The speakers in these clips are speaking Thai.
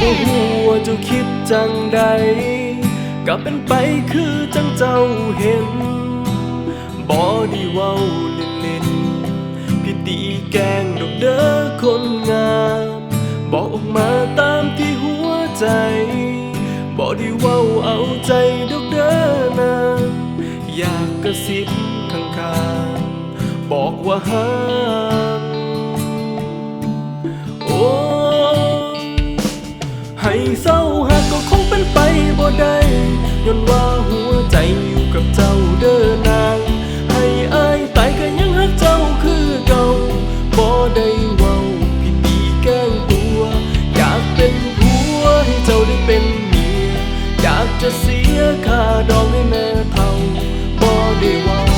ว้าวจะคิดจังใดก็เป็นไปคือจังเจ้าเห็นบอดีเว้าเล่นๆพี่ตีแกงดอกเด้อคนงามบอกออกมาตามที่หัวใจบอกได้เว้าเอาใจดอกเด้อนางอยากกระซิบข้างๆบอกว่าฮักโย้อนว่าหัวใจอยู่กับเจ้าเด้อนาง ให้อายตายก็ยังฮักเจ้าคือเก่าบ่ได้เว้าผิดดีแกล้งตัว อยากเป็นผัวให้เจ้าได้เป็นเมีย อยากจะเสียค่าดองให้แม่เท่าบ่ได้เว้า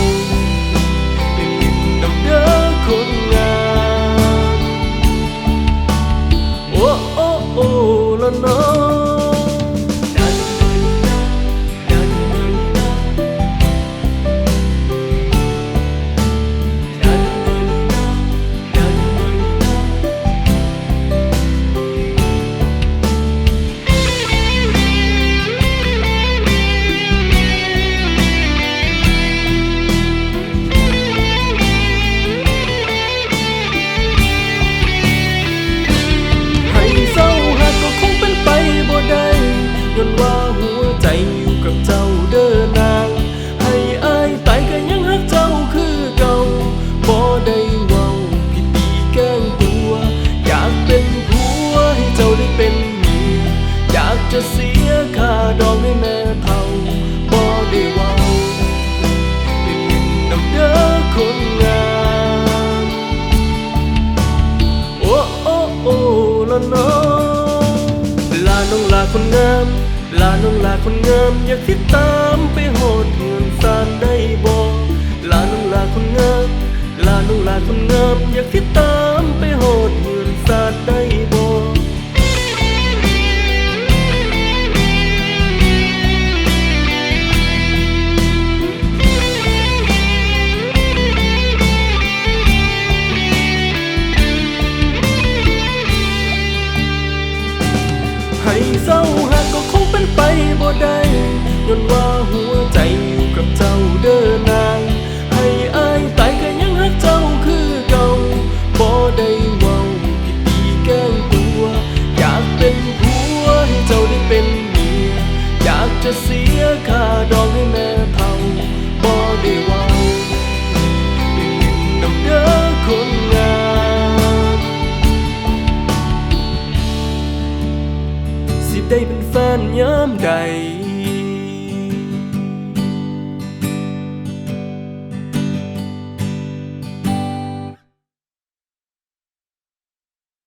จะเสียค่าดอกให้แม่เท่าบ่ได้เว้าเป็นลินน้ำเด้อคนงามโอ้โอ้โอ้ละเนองลาน้องลาคนงาม ลาน้องลาคนงาม อยากติดตามไป ได้ย้อนว่าหัวใจอยู่กับเจ้าเด้อนางให้อายตายก็ยังฮักเจ้าคือเก่าบ่ได้เว้าผิดดีแกล้งตัว อยากเป็นผัวให้เจ้าได้เป็นเมียอยากจะเสีย ได้เป็นแฟนยามใด